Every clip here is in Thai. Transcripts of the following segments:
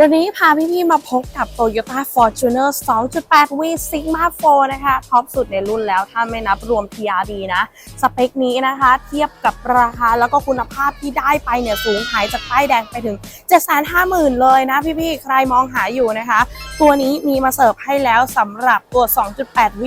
วันนี้พาพี่ๆมาพบกับ Toyota Fortuner 2.8 V Sigma 4นะคะ ท็อปสุดในรุ่นแล้วถ้าไม่นับรวม TRD นะ สเปคนี้นะคะ เทียบกับราคาแล้วก็คุณภาพที่ได้ไปเนี่ยสูงหายจากป้ายแดงไปถึง 750,000 เลยนะพี่ๆ ใครมองหาอยู่นะคะ ตัวนี้มีมาเสิร์ฟให้แล้วสำหรับตัว 2.8 V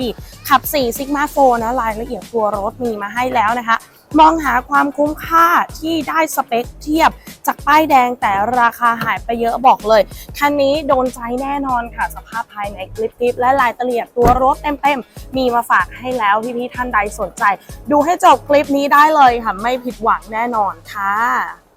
ขับ 4 Sigma 4นะรายละเอียดตัวรถมีมาให้แล้วนะคะ มองหาความคุ้มค่าที่ได้สเปคเทียบจากป้ายแดงแต่ราคาหายไปเยอะบอกเลย คันนี้โดนใจแน่นอนค่ะ สภาพภายในคลิปๆและลายตะเลียดตัวรถเต็มๆ มีมาฝากให้แล้วพี่ๆท่านใดสนใจ ดูให้จบคลิปนี้ได้เลยค่ะ ไม่ผิดหวังแน่นอนค่ะ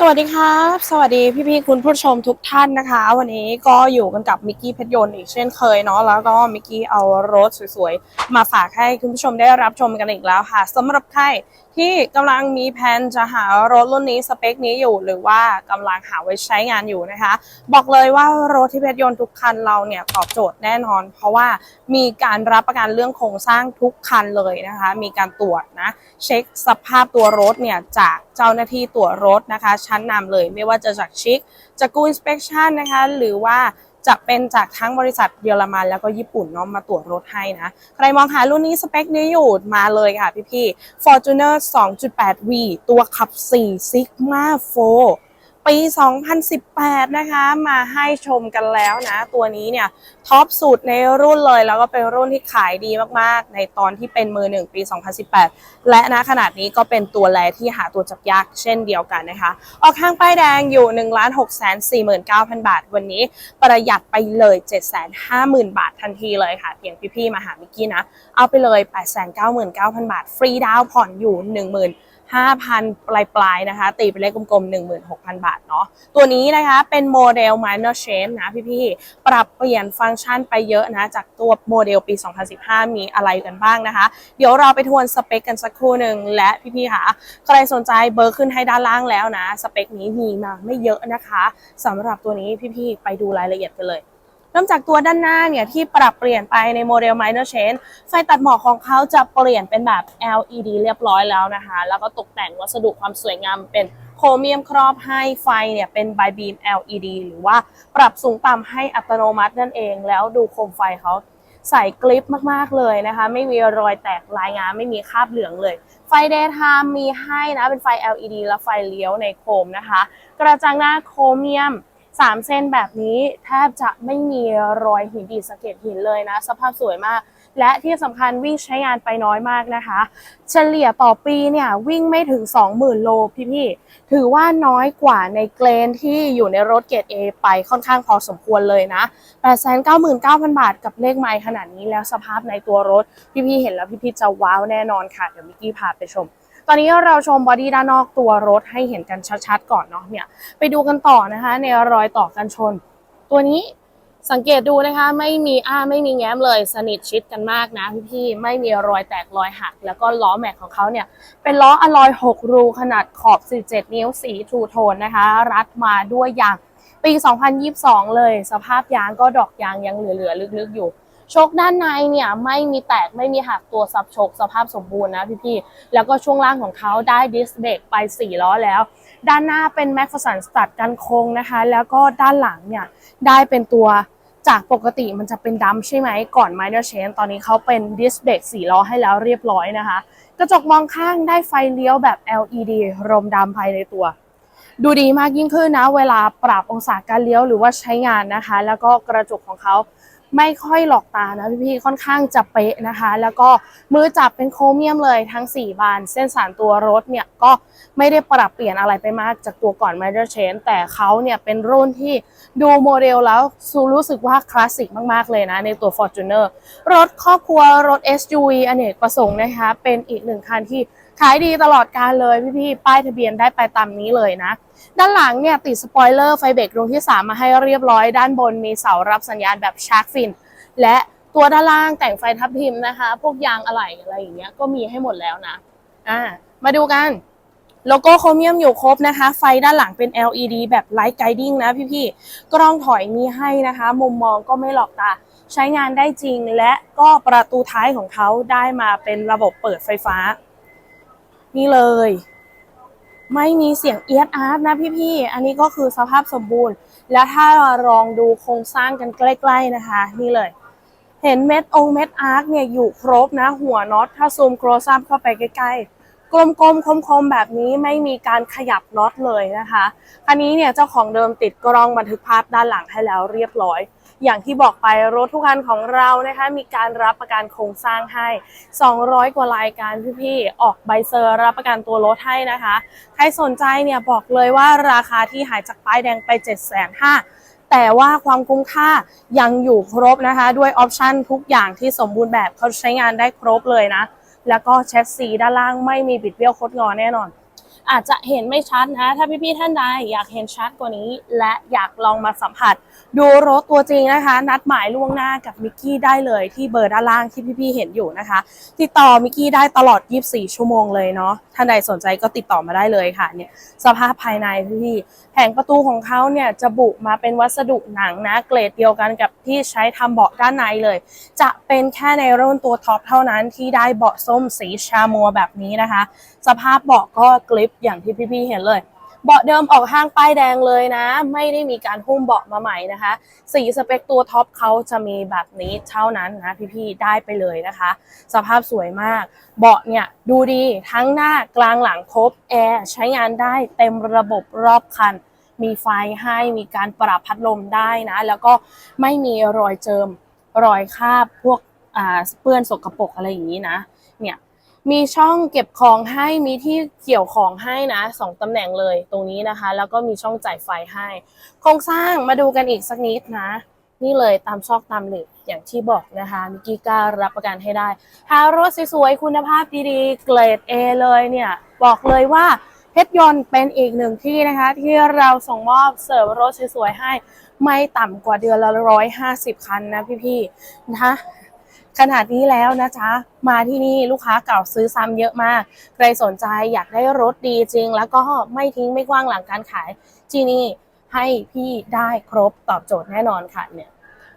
สวัสดีครับ สวัสดีพี่ๆคุณผู้ชมทุกท่านนะคะ วันนี้ก็อยู่กันกับมิกกี้เพชรยนต์อีกเช่นเคยเนาะแล้วก็มิกกี้เอารถสวยๆ มาฝากให้คุณผู้ชมได้รับชมกันอีกแล้วค่ะสำหรับใคร ที่กำลังมีแผนจะหารถรุ่นนี้สเปคนี้อยู่ หรือว่ากำลังหาไว้ใช้งานอยู่นะคะ บอกเลยว่ารถที่เพชรยนต์ทุกคันเราเนี่ยตอบโจทย์แน่นอน เพราะว่ามีการรับประกันเรื่องโครงสร้างทุกคันเลยนะคะ มีการตรวจนะเช็คสภาพตัวรถเนี่ยจากเจ้าหน้าที่ตรวจรถนะคะ ชั้นนำเลยไม่ว่าจะจากชิคจากกูอินสเปคชั่นนะคะ หรือว่า จะเป็นจากทั้งบริษัทเยอรมันแล้วก็ญี่ปุ่นเนาะมาตรวจรถให้นะ ใครมองหารุ่นนี้สเปคนี้อยู่มาเลยค่ะพี่ๆ Fortuner 2.8V ตัวขับ4 Sigma 4 ปี 2018 นะคะ มาให้ชมกันแล้วนะ ตัวนี้เนี่ยท็อปสุดในรุ่นเลย แล้วก็เป็นรุ่นที่ขายดีมากๆ ในตอนที่เป็นมือหนึ่งปี 2018 และณขนาดนี้ก็เป็นตัวแรที่หาตัวจับยากเช่นเดียวกันนะคะ ออกข้างป้ายแดงอยู่ 1 6 4 9 0 0 0 บาท วันนี้ประหยัดไปเลย 750,000 บาททันทีเลยค่ะ เพียงพี่ๆมาหามิกกี้นะ เอาไปเลย 899,000 บาท ฟรีดาวน์ผ่อนอยู่ 10,000 5,000 ปลายปลายๆนะคะ ตีเป็นเลขกลมๆ 16,000 บาทเนาะตัวนี้นะคะเป็นโมเดล minor change นะพี่ๆ ปรับเปลี่ยนฟังก์ชันไปเยอะนะ จากตัวโมเดลปี 2015 มีอะไรกันบ้างนะคะ เดี๋ยวเราไปทวนสเปคกันสักครู่หนึ่งและพี่ๆค่ะใครสนใจเบอร์ขึ้นให้ด้านล่างแล้วนะ สเปคนี้มีมาไม่เยอะนะคะสำหรับตัวนี้พี่ๆ ไปดูรายละเอียดกันเลย ริ่มจากตัวด้านหน้าเนี่ยที่ปรับเปลี่ยนไปในโมเดล minor change ไฟตัดหมอกของเขาจะเปลี่ยนเป็นแบบ LED เรียบร้อยแล้วนะคะ แล้วก็ตกแต่งวัสดุความสวยงามเป็นโครเมียมครอบให้ไฟเนี่ยเป็น by beam LED หรือว่าปรับสูงต่ำให้อัตโนมัตินั่นเอง แล้วดูโคมไฟเขาใส่กริปมากๆเลยนะคะ ไม่มีรอยแตกลายงานไม่มีคราบเหลืองเลย ไฟ daytime มีให้นะ เป็นไฟ LED และไฟเลี้ยวในโคมนะคะ กระจังหน้าโครเมียม สามเส้นแบบนี้แทบจะไม่มีรอยหินดีดสะเก็ดหินเลยนะ สภาพสวยมาก และที่สำคัญวิ่งใช้งานไปน้อยมากนะคะ เฉลี่ยต่อปีเนี่ยวิ่งไม่ถึง 20,000 โลพี่ๆถือว่าน้อยกว่าในเกรนที่อยู่ในรถเกรด A ไปค่อนข้างพอสมควรเลยนะ 899,000 บาทกับเลขไมล์ขนาดนี้แล้วสภาพในตัวรถ พี่ๆเห็นแล้วพี่ๆจะว้าวแน่นอนค่ะ เดี๋ยวมิกกี้พาไปชม ตอนนี้เราชมบอดี้ด้านนอกตัวรถให้เห็นกันชัดๆก่อนเนาะเนี่ยไปดูกันต่อนะคะ ในรอยต่อกันชน ตัวนี้สังเกตดูนะคะไม่มีอ้าไม่มีแง้มเลย สนิทชิดกันมากนะพี่ๆไม่มีรอยแตกรอยหัก แล้วก็ล้อแม็กของเขาเนี่ยเป็นล้ออลลอย 6 รูขนาดขอบ 17 นิ้วสีทูโทนนะคะ รัดมาด้วยยางปี 2022 เลย สภาพยางก็ดอกยางยังเหลือๆลึกๆอยู่ ชคด้านในเนี่ยไม่มีแตกไม่มีหักตัวซับชคสภาพสมบูรณ์นะพี่ๆ แล้วก็ช่วงล่างของเขาได้ดิสเบรกไป 4 ล้อแล้ว ด้านหน้าเป็นแม็กฟสันสตัดกันโค้งนะคะ แล้วก็ด้านหลังเนี่ยได้เป็นตัวจากปกติมันจะเป็นดัมใช่ไหมก่อน minor change ตอนนี้เขาเป็นดิสเบรก4ล้อให้แล้วเรียบร้อยนะคะ กระจกมองข้างได้ไฟเลี้ยวแบบ LED รมดำภายในตัวดูดีมากยิ่งขึ้นนะ เวลาปรับองศาการเลี้ยวหรือว่าใช้งานนะคะ แล้วก็กระจกของเขา ไม่ค่อยหลอกตานะพี่ๆค่อนข้างจะเป๊ะนะคะ แล้วก็มือจับเป็นโครเมียมเลยทั้ง 4 บาน เส้นสานตัวรถเนี่ยก็ไม่ได้ปรับเปลี่ยนอะไรไปมากจากตัวก่อน Major Change แต่เขาเนี่ยเป็นรุ่นที่ดูโมเดลแล้วซูรู้สึกว่าคลาสสิกมากๆเลยนะ ในตัว Fortuner รถครอบครัวรถ SUV อเนกประสงค์นะคะ เป็นอีกหนึ่งคันที่ ขายดีตลอดการเลยพี่ๆป้ายทะเบียนได้ไปตามนี้เลยนะ ด้านหลังเนี่ยติดสปอยเลอร์ไฟเบรกดวงที่ 3 มาให้เรียบร้อย ด้านบนมีเสารับสัญญาณแบบชาร์กฟิน และตัวด้านล่างแต่งไฟทับทิมนะคะ พวกยางอะไหล่อะไรอย่างเงี้ยก็มีให้หมดแล้วนะอ่ามาดูกันโลโก้โครเมียมอยู่ครบนะคะ ไฟด้านหลังเป็น LED แบบ Light Guiding นะพี่ๆ กล้องถอยมีให้นะคะ มุมมองก็ไม่หลอกตา ใช้งานได้จริงและก็ประตูท้ายของเขาได้มาเป็นระบบเปิดไฟฟ้า นี่เลย ไม่มีเสียงเอียดอาร์ตนะพี่ๆ อันนี้ก็คือสภาพสมบูรณ์ แล้วถ้าเราลองดูโครงสร้างกันใกล้ๆนะคะ นี่เลย เห็นเม็ดองเม็ดอาร์คเนี่ยอยู่ครบนะ หัวน็อตถ้าซูมโครซัมเข้าไปใกล้ๆ กลมๆคมๆแบบนี้ไม่มีการขยับน็อตเลยนะคะ อันนี้เนี่ยเจ้าของเดิมติดกล้องบันทึกภาพด้านหลังให้แล้วเรียบร้อย อย่างที่บอกไปรถทุกคันของเรานะคะ มีการรับประกันโครงสร้างให้ 200 กว่ารายการพี่ๆออกใบเซอร์รับประกันตัวรถให้นะคะ ใครสนใจเนี่ยบอกเลยว่าราคาที่หายจากป้ายแดงไป 7 5 0 0 0แต่ว่าความคุ้มค่ายังอยู่ครบนะคะ ด้วยออปชันทุกอย่างที่สมบูรณ์แบบเขาใช้งานได้ครบเลยนะ แล้วก็แชสซีด้านล่างไม่มีบิดเบี้ยวคดงอแน่นอน อาจจะเห็นไม่ชัดนะ ถ้าพี่ๆท่านใดอยากเห็นชัดกว่านี้ และอยากลองมาสัมผัส ดูรถตัวจริงนะคะ นัดหมายล่วงหน้ากับมิกกี้ได้เลยที่เบอร์ด้านล่างที่พี่ๆเห็นอยู่นะคะ ติดต่อมิกกี้ได้ตลอด 24 ชั่วโมงเลยเนาะท่านใดสนใจก็ติดต่อมาได้เลยค่ะเนี่ยสภาพภายในพี่ๆแผงประตูของเขาเนี่ยจะบุมาเป็นวัสดุหนังนะเกรดเดียวกันกับที่ใช้ทำเบาะด้านในเลย จะเป็นแค่ในรุ่นตัวท็อปเท่านั้นที่ได้เบาะส้มสีชามัวแบบนี้นะคะ สภาพเบาะก็กลิปอย่างที่พี่ๆเห็นเลย เบาะเดิมออกห้างป้ายแดงเลยนะ ไม่ได้มีการหุ้มเบาะมาใหม่นะคะ สีสเปคตัวท็อปเขาจะมีแบบนี้เท่านั้นนะพี่ๆได้ไปเลยนะคะ สภาพสวยมาก เบาะเนี่ยดูดีทั้งหน้ากลางหลังครบแอร์ใช้งานได้เต็มระบบรอบคันมีไฟให้มีการปรับพัดลมได้นะ แล้วก็ไม่มีรอยเจิมรอยคาบพวกเปื้อนสกปรกอะไรอย่างนี้นะ เนี่ย มีช่องเก็บของให้มีที่เกี่ยวของให้นะสองตำแหน่งเลยตรงนี้นะคะ แล้วก็มีช่องจ่ายไฟให้ โครงสร้างมาดูกันอีกสักนิดนะ นี่เลยตามซอกตามหลืบอย่างที่บอกนะคะมิกี้กล้ารับประกันให้ได้หารถสวยๆคุณภาพดีๆเกรด A เลยเนี่ยบอกเลยว่าเพชรยนต์เป็นอีกหนึ่งที่นะคะ ที่เราส่งมอบเสิร์ฟรถสวยๆให้ไม่ต่ำกว่าเดือนละร้อยห้าสิบคันนะพี่ๆนะคะ ขนาดนี้แล้วนะจ๊ะ มาที่นี่ลูกค้าเก่าซื้อซ้ำเยอะมาก ใครสนใจอยากได้รถดีจริง แล้วก็ไม่ทิ้งไม่กว้างหลังการขายที่นี่ให้พี่ได้ครบตอบโจทย์แน่นอนค่ะเนี่ย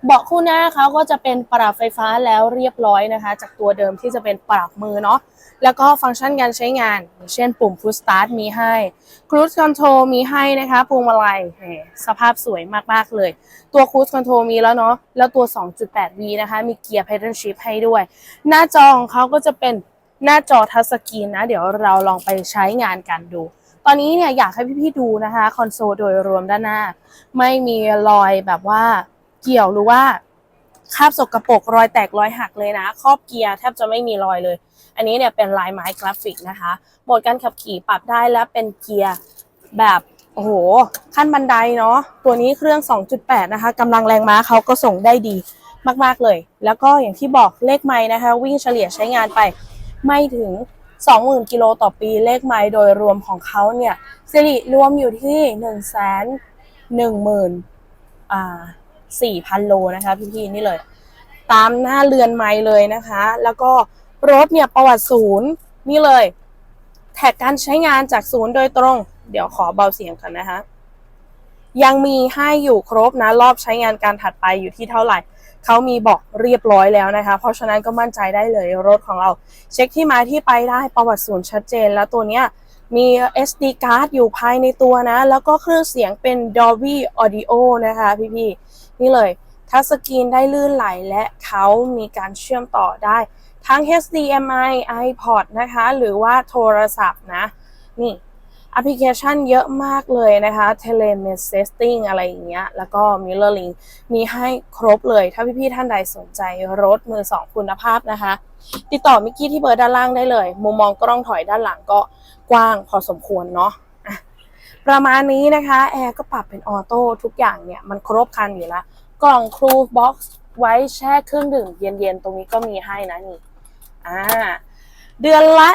เบาะคู่หน้าเขาก็จะเป็นปรับไฟฟ้าแล้วเรียบร้อยนะคะ จากตัวเดิมที่จะเป็นปรับมือเนาะแล้วก็ฟังก์ชันการใช้งานเช่นปุ่ม Push Start มีให้ Cruise Control มีให้นะคะพวงมาลัยสภาพสวยมาก ๆ เลย ตัว Cruise Control มีแล้วเนาะแล้วตัว 2.8V นะคะ มีเกียร์ Pedal Shift ให้ด้วย หน้าจอของเขาก็จะเป็นหน้าจอทัชสกรีนนะ เดี๋ยวเราลองไปใช้งานกันดู ตอนนี้เนี่ยอยากให้พี่ ๆ ดูนะคะ คอนโซลโดยรวมด้านหน้า ไม่มีรอยแบบว่า เกี่ยวหรือว่าคราบสกรปรกรอยแตกรอยหักเลยนะ ครอบเกียร์แทบจะไม่มีรอยเลย อันนี้เนี่ยเป็นลายไม้กราฟิกนะคะโหมดการขับขี่ปรับได้และเป็นเกียร์แบบโอ้โห ขั้นบันไดเนาะตัวนี้เครื่อง 2.8 นะคะกำลังแรงม้าเขาก็ส่งได้ดีมาก ๆ เลย แล้วก็อย่างที่บอกเลขไม้นะคะ วิ่งเฉลี่ยใช้งานไปไม่ถึง 20,000 กิโลต่อปีเลขไม้โดยรวมของเขาเนี่ยสิริรวมอยู่ที่ 1 1 0 0 0 0อ่า 4,000 โลนะคะพี่ๆนี่เลย ตามหน้าเรือนไม้เลยนะคะ แล้วก็รถเนี่ยประวัติศูนย์นี่เลย แท็กการใช้งานจากศูนย์โดยตรง เดี๋ยวขอเบาเสียงกันนะคะยังมีให้อยู่ครบนะรอบใช้งานการถัดไปอยู่ที่เท่าไหร่เขามีบอกเรียบร้อยแล้วนะคะ เพราะฉะนั้นก็มั่นใจได้เลยรถของเรา เช็คที่มาที่ไปได้ประวัติศูนย์ชัดเจน แล้วตัวเนี้ยมี SD card อยู่ภายในตัวนะ แล้วก็เครื่องเสียงเป็น Dolby Audio นะคะพี่ๆ นี่เลยทัชสกรีนได้ลื่นไหลและเขามีการเชื่อมต่อได้ ทั้ง HDMI iPod นะคะ หรือว่าโทรศัพท์นะ นี่แอปพลิเคชันเยอะมากเลยนะคะ Telemessaging อะไรอย่างเงี้ย แล้วก็ Mirror Link มีให้ครบเลย ถ้าพี่ๆท่านใดสนใจรถมือสองคุณภาพนะคะ ติดต่อมิกกี้ที่เบอร์ด้านล่างได้เลย มุมมองกล้องถอยด้านหลังก็กว้างพอสมควรเนาะ ประมาณนี้นะคะแอร์ก็ปรับเป็นออโต้ทุกอย่างเนี่ยมันครบครันอยู่แล้วกล่องครูบ็อกซ์ไว้แช่เครื่องดื่มเย็นๆ ตรงนี้ก็มีให้นะนี่ อ่า เดือนละ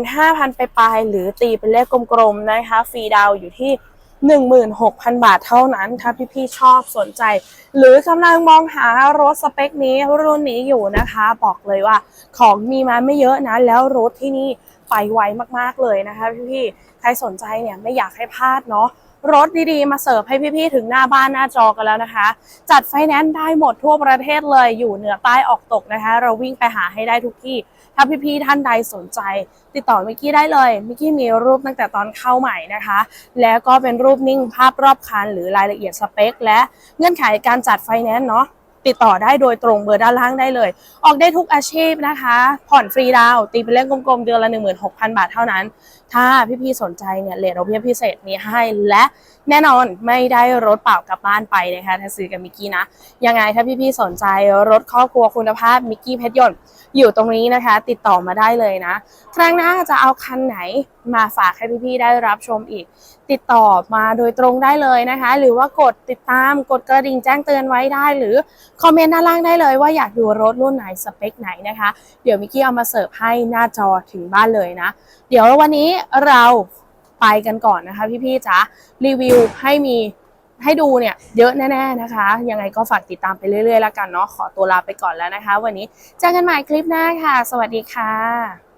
15,000 ไปปลาย หรือตีเป็นเลขกลมๆ นะคะ ฟรีดาวอยู่ที่ 16,000 บาทเท่านั้น ถ้าพี่ๆ ชอบสนใจ หรือกำลังมองหารถสเปคนี้รุ่นนี้อยู่นะคะ บอกเลยว่า ของมีมาไม่เยอะนะ แล้วรถที่นี่ ไปไวมากๆเลยนะคะพี่ๆใครสนใจเนี่ยไม่อยากให้พลาดเนาะรถดีๆ มาเสิร์ฟให้พี่ๆ ถึงหน้าบ้านหน้าจอกันแล้วนะคะ จัดไฟแนนซ์ได้หมดทั่วประเทศเลยอยู่เหนือใต้ออกตกนะคะ เราวิ่งไปหาให้ได้ทุกที่ ถ้าพี่ๆ ท่านใดสนใจ ติดต่อมิกกี้ได้เลยมิกกี้มีรูปตั้งแต่ตอนเข้าใหม่นะคะ แล้วก็เป็นรูปนิ่งภาพรอบคันหรือรายละเอียดสเปค และเงื่อนไขการจัดไฟแนนซ์เนาะ ติดต่อได้โดยตรงเบอร์ด้านล่างได้เลย ออกได้ทุกอาชีพนะคะ ผ่อนฟรีดาวตีเป็นเลขกลมๆ เดือนละ 16,000 บาทเท่านั้น ถ้าพี่ๆสนใจเนี่ยเลทดอเบี้ยพิเศษมีให้และแน่นอนไม่ได้รถเปล่ากลับบ้านไปนะคะถ้าซื้อกับมิกกี้นะ ยังไงถ้าพี่ๆสนใจรถครอบครัวคุณภาพมิกกี้เพชรยนต์อยู่ตรงนี้นะคะ ติดต่อมาได้เลยนะ ครั้งหน้าจะเอาคันไหนมาฝากให้พี่ๆได้รับชมอีก ติดต่อมาโดยตรงได้เลยนะคะ หรือว่ากดติดตามกดกระดิ่งแจ้งเตือนไว้ได้หรือคอมเมนต์ด้านล่างได้เลยว่าอยากดูรถรุ่นไหนสเปคไหนนะคะ เดี๋ยวมิกกี้เอามาเสิร์ฟให้หน้าจอถึงบ้านเลยนะ เดี๋ยววันนี้เราไปกันก่อนนะคะพี่ๆจ๋ารีวิวให้มีให้ดูเนี่ยเยอะแน่ๆนะคะ ยังไงก็ฝากติดตามไปเรื่อยๆแล้วกันเนาะขอตัวลาไปก่อนแล้วนะคะ วันนี้เจอกันใหม่คลิปหน้าค่ะ สวัสดีค่ะ